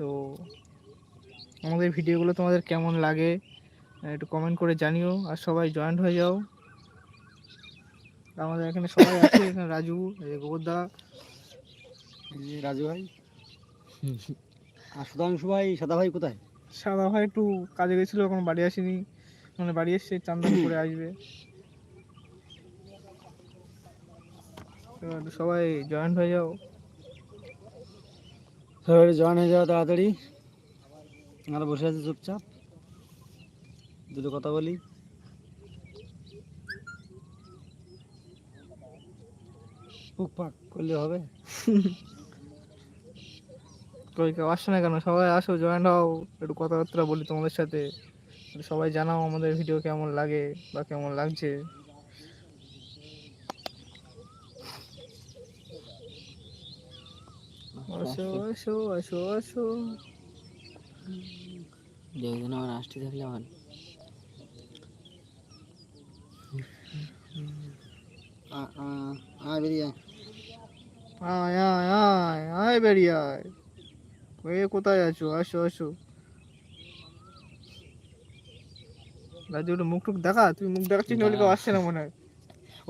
তো আমাদের ভিডিওগুলো তোমাদের কেমন লাগে একটু কমেন্ট করে জানিও। আর সবাই জয়েন্ট হয়ে যাও। আমাদের এখানে সবাই আছে এখানে রাজু গোবরদা। রাজু ভাই। আর সুধাংশু ভাই সাদা ভাই কোথায়? সাদা ভাই একটু কাজে গেছিল এখন বাড়ি আসেনি। মানে বাড়ি এসছে চান্দান করে আসবে। সবাই জয়েন্ট হয়ে যাও। সবাই জয়েন হয়ে যাওয়া তাড়াতাড়ি। আমরা বসে আছি চুপচাপ। দুটো কথা বলি। পুক পাক, করলে হবে। কই, কেউ আসছে না কেন? সবাই আসো, জয়েন হও। একটু কথাবার্তা বলি তোমাদের সাথে। সবাই জানাও আমাদের ভিডিও কেমন লাগে বা কেমন লাগছে। আসো আসো। আসো আসো দেখবেন আমার আসতে থাকলে আমার। আয় বেরিয়ে আয়। আয় আয় আয় আয় বেরিয়ে আয়। ওই কোথায় আছো? আসো আসো। রাজু মুখ টুক দেখা? তুই মুখ দেখাচ্ছিস কেউ আসছে না মনে হয়।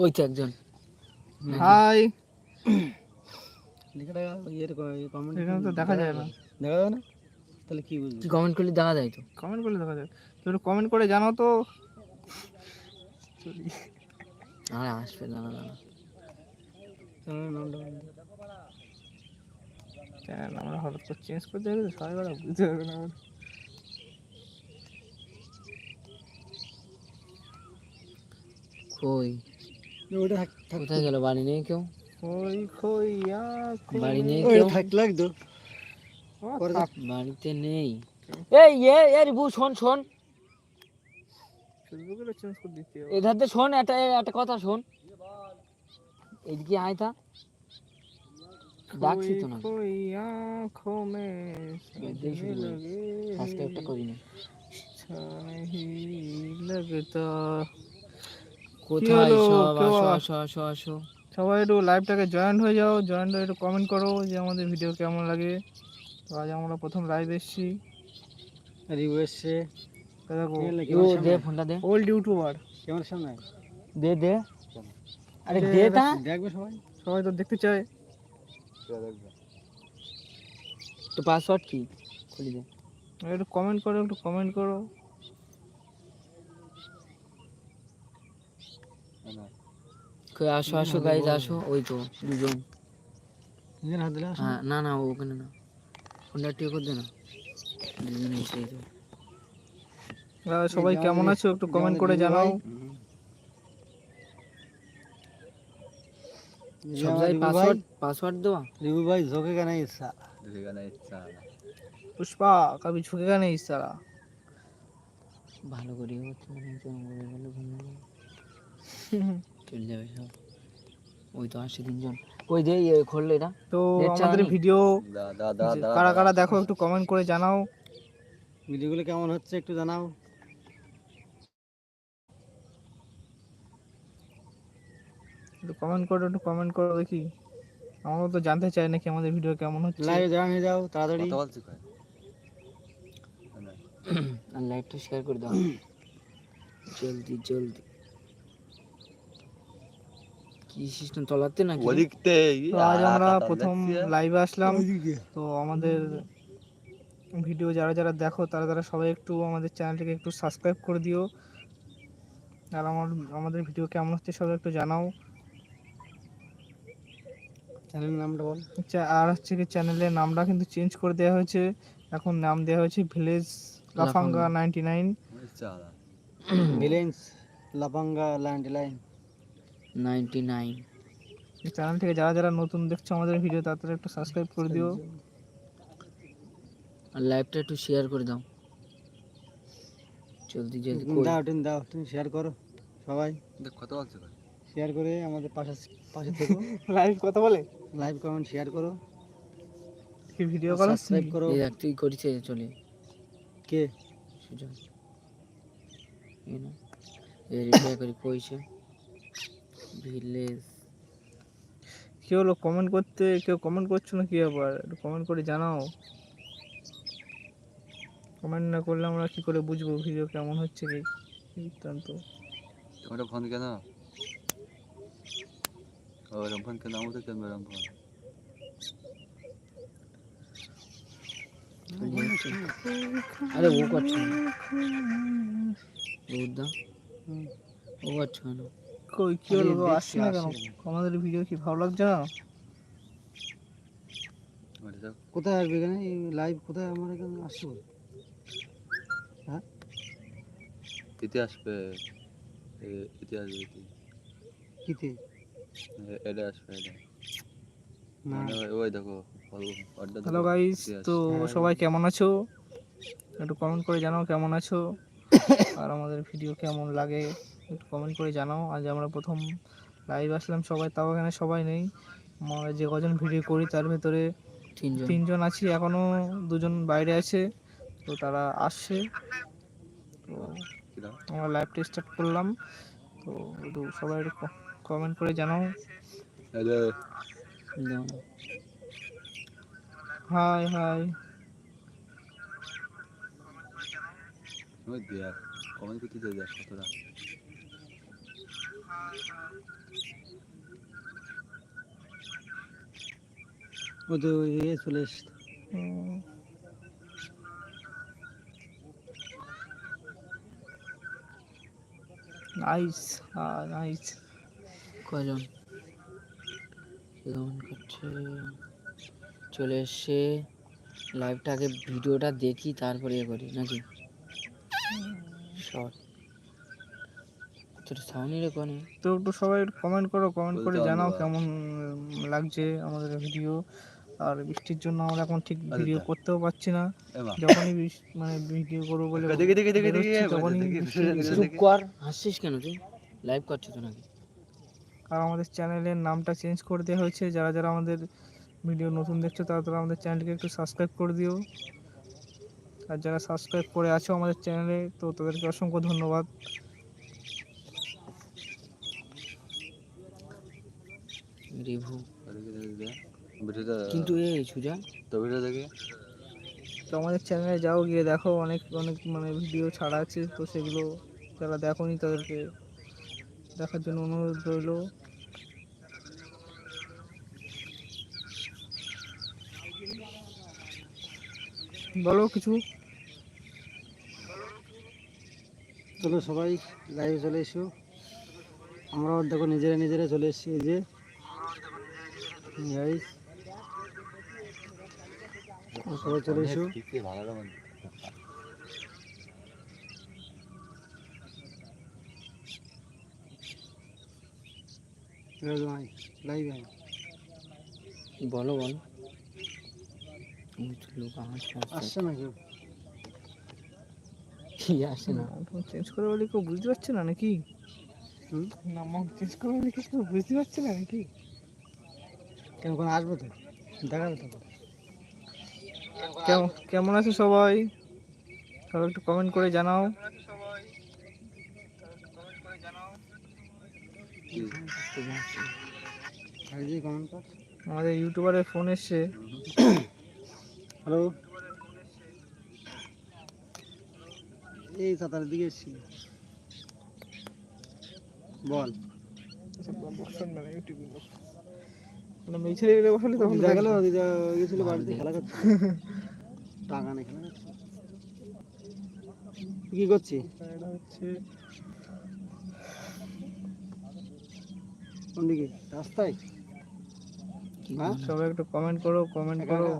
ওই তো একজন। হাই লিখে দেখা ইয়ের কমেন্ট এখানে তো দেখা যায় না। দেখা যাবে না? তাহলে কি বুঝবি কি কমেন্ট করলে দেখা যায় তো। কমেন্ট করলে দেখা যায়। তো একটু কমেন্ট করে জানাও তো। আর আসবে না না না চ্যানেলের নামটা বল। চ্যানেল আমরা হঠাৎ করে চেঞ্জ করতে গেলে সবাই ওরা বুঝতে পারবে না আবার। কই? ওটা থাক থাক। কোথায় গেল বাড়ি নেই কেউ? খই খইয়া খই। বাড়ি নেই ওটা কেউ থাক লাগতো ও, পরে থাক, বাড়িতে নেই এই এ এ রিবু শোন শোন ফেসবুকে চেঞ্জ করে দিতে হবে। এধার দিয়ে শোন একটা একটা কথা শোন এদিকে আয় তা ডাকছি তো না खोई खोई आँखों में এদিকে सजने শুধু लगे সাবস্ক্রাইবটা করি না अच्छा नहीं लगता কোথায় হলো? সব কেউ আসো আ- আসো আসো আসো সবাই একটু লাইভটাকে জয়েন্ট হয়ে যাও জয়েন্ট হয়ে একটু কমেন্ট করো যে আমাদের ভিডিও কেমন লাগে। তো আজ আমরা প্রথম লাইভ এসেছি। দে ফোনটা দে। ওল্ড ইউটিউবার ক্যামেরার সামনে। দে দে। আরে দে, দে দে, তা দেখবে সবাই। সবাই তো দেখতে চায়। তো পাসওয়ার্ড কি? খুলি দে। একটু কমেন্ট করো একটু কমেন্ট করো। আসো আসো হ্যাঁ, গাইজ আসো ওই তো দুজন। হ্যাঁ, না না ওখানে না। ইয়ে না। দুজন এসেই তো। সবাই কেমন আছো? একটু কমেন্ট করে জানাও। পাসওয়ার্ড দেওয়া? ঝোকে ইচ্ছা। পুষ্পা ঝোকে ইচ্ছা মানে ভালো করে। চলে যাবে সব। ওই তো আসছে তিনজন। ওই যে খুললো এটা তো আমাদের ভিডিও কারা কারা দেখো একটু কমেন্ট করে জানাও। ভিডিওগুলো কেমন হচ্ছে একটু জানাও। একটু কমেন্ট করো একটু কমেন্ট করো দেখি। আমরা তো জানতে চাই নাকি আমাদের ভিডিও কেমন হচ্ছে। লাইভে জয়েন হয়ে যাও তাড়াতাড়ি। আর লাইভটা শেয়ার করে দাও। জলদি জলদি। কি সিস্টেম তলাতে নাকি? তো আজ আমরা প্রথম লাইভে আসলাম। তো আমাদের ভিডিও যারা যারা দেখো তারা তারা সবাই একটু আমাদের চ্যানেলটিকে একটু সাবস্ক্রাইব করে দিও। আর আমার আমাদের ভিডিও কেমন হচ্ছে সবাই একটু জানাও। চ্যানেলের নামটা বল। আর হচ্ছে কি চ্যানেলের নামটা কিন্তু চেঞ্জ করে দেওয়া হয়েছে। এখন নাম দেওয়া হয়েছে village Lafanga ninety nine villains লাপাঙ্গা landline ninety nine. Channel থেকে যারা যারা নতুন দেখছ আমাদের ভিডিও তাড়াতাড়ি একটু সাবস্ক্রাইব করে দিও। আর লাইভটা একটু শেয়ার করে দাও। জলদি জলদি কই? দাও তুমি দাও তুমি শেয়ার করো সবাই। দেখ কত বলছে শেয়ার করে আমাদের পাশে পাশে থেকো। লাইভ কথা বলে? লাইভ কমেন্ট শেয়ার করো। কি ভিডিও কল সাবস্ক্রাইব করো। এই তুই করিছে চলে। কে? সুজন। এই না। এই রিপ্লাই করি কইছে। ভিলেজ। কি হলো কমেন্ট করতে কেউ কমেন্ট করছ না কি ব্যাপার একটু কমেন্ট করে জানাও। কমেন্ট না করলে আমরা কি করে বুঝব? ভিডিও কেমন হচ্ছে কি? বৃত্তান্ত ওটা ফোন কেন? ওরম ফোন কেন? আমাদের কেন ওরম ফোন আরে ও করছে না। ও করছে না। কই কি হলো গো? আসছে না কেন? আমাদের ভিডিও কি ভালো লাগছে না? কোথায় আসবে এখানে? লাইভ কোথায়? আমার এখানে আসছে ইতি আসবে ইতি আসবে ইতি কিতে এটা আসবে এটা। মানে ওই- দেখো, হ্যালো গাইস তো সবাই কেমন আছো? একটু কমেন্ট করে জানাও কেমন আছো। আর আমাদের ভিডিও কেমন লাগে? একটু কমেন্ট করে জানাও। আজ আমরা প্রথম লাইভ আসলাম সবাই তাও এখানে সবাই নেই। আমরা যে কজন ভিডিও করি তার ভেতরে তিনজন। তিনজন আছি এখনও দুজন বাইরে আছে তো তারা আসছে। তো? আমরা লাইভটা স্টার্ট করলাম। তো একটু সবাই একটু কমেন্ট করে জানাও। হ্যালো। হাই হাই কমেন্ট করতে দেখ কতটা? ও তো ইয়ে চলে এসছে নাইস নাইস কজন কমেন্ট করছে? চলে এসছে। লাইভটা আগে ভিডিওটা দেখি তারপরে ইয়ে করি নাকি? শর্ট তোর সাউন্ড রেকর্ডিং তো একটু সবাই কমেন্ট করো কমেন্ট করে জানাও কেমন লাগছে আমাদের ভিডিও আর বৃষ্টির জন্য আমরা এখন ঠিক ভিডিও। করতেও পারছি না। যখনই মানে ভিডিও করব বলে দেখি দেখি দেখি দেখি তখনই চুপ কর হাসছিস কেন তুই? লাইভ করছিস তো নাকি? আর আমাদের চ্যানেলের নামটা চেঞ্জ করে দেওয়া হয়েছে। যারা যারা আমাদের ভিডিও নতুন দেখছ তারা তারা আমাদের চ্যানেলকে একটু সাবস্ক্রাইব করে দিও। আর যারা সাবস্ক্রাইব করে আছো আমাদের চ্যানেলে তো তাদেরকে অসংখ্য ধন্যবাদ। রিভু। কিন্তু এই সুজা? তো ভিডিও দেখি তো আমাদের চ্যানেলে যাও গিয়ে দেখো অনেক অনেক মানে ভিডিও ছাড়া আছে তো সেগুলো যারা দেখোনি তাদেরকে দেখার জন্য অনুরোধ রইল। বলো কিছু। চলো সবাই লাইভে চলে এসো। আমরাও দেখো নিজেরা নিজেরা চলে এসেছি এই যে বলো বল। লোক আসছে আসছে আসছে না কেউ? কি আসে না। চেঞ্জ করে বলে কেউ বুঝতে পারছে না নাকি? নাম চেঞ্জ করে বলে কেউ বুঝতে পারছে না নাকি? কেন কোনো আসবে তো? দেখাবে তো কেমন কেমন আছে সবাই? সবাই একটু কমেন্ট করে জানাও। আমাদের ইউটিউবারের ফোন এসছে। হ্যালো এই সাঁতারের দিকে এসেছি। বল। মানে মেয়ে ছেলে বসালে তখন দিদা গেল দিদা গেছিল বাড়িতে খেলা করছে টাকা নেই খেলা করছে কি এটা হচ্ছে কোন দিকে? রাস্তায়? হ্যাঁ? সবাই একটু কমেন্ট করো কমেন্ট করো?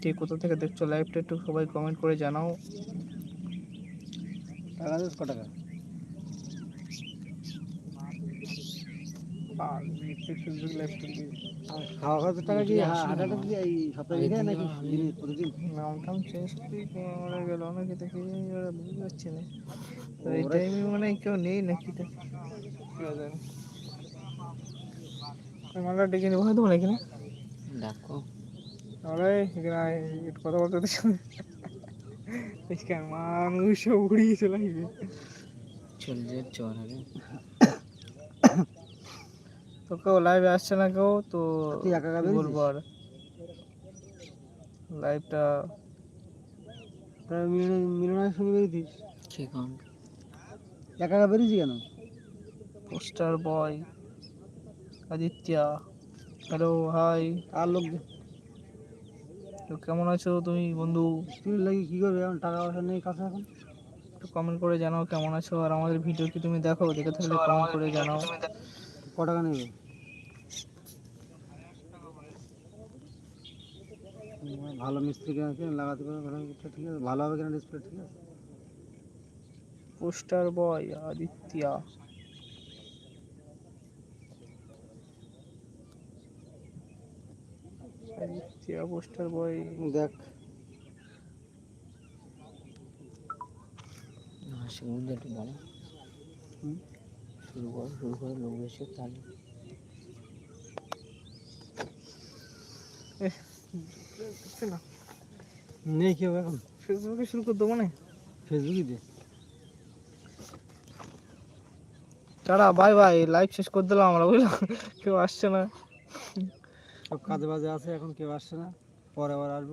কে কোথা থেকে দেখছ? লাইভটা একটু সবাই কমেন্ট করে জানাও। টাকা দিস ক টাকা। খাওয়া খাওয়ার টাকা কি হা- কি এই সপ্তাহে দিকে নাকি দিনে প্রতিদিন? নাম টাম চেঞ্জ করে মারা গেল নাকি দেখি ওরা বুঝতে পারছি না। এই টাইমে মানে কেউ নেই নাকি তা? আমরা ডেকে নেব হয়তো না? এখানে ডাকো আমরা এখানে একটু কথা বলতে মানুষ উড়িয়ে চলে আসবে। চলে যে চর হবে তো কেউ লাইভে আসছে না কেউ তো তুই একা একা কি বলব আর? লাইভটা তাই মিলন মিলনের সঙ্গে বেরিয়েছিস? কে কম একা একা বেরিয়েছি কেন? Poster boy Aditya hello hi আর লোক তো কেমন আছো তুমি বন্ধু? স্টুডেন্ট লাগি কী করবে? এখন টাকা পয়সা নেই কাছে এখন। একটু কমেন্ট করে জানাও কেমন আছো আর আমাদের ভিডিও কি তুমি দেখো? দেখে থাকলে কমেন্ট করে জানাও। ক টাকা নেবে? ভালো মিস্ত্রি কেন কেন লাগাতে পারবে ভালো ঠিক আছে? ভালো হবে কিনা ডিসপ্লে ঠিক আছে? Poster boy Aditya Aditya poster boy দেখ। মুখে একটু বলো। হুম। শুরু করো শুরু করো লোক হোক তাহলে। না নেই কেউ এখন? ফেসবুকে শুরু করে দেবো না? ফেসবুকে দিয়ে টাটা বাই বাই লাইভ শেষ করে দিলাম আমরা বুঝলাম কেউ আসছে না। সব কাজে বাজে আছে এখন কেউ আসছে না। পরে আবার আসব।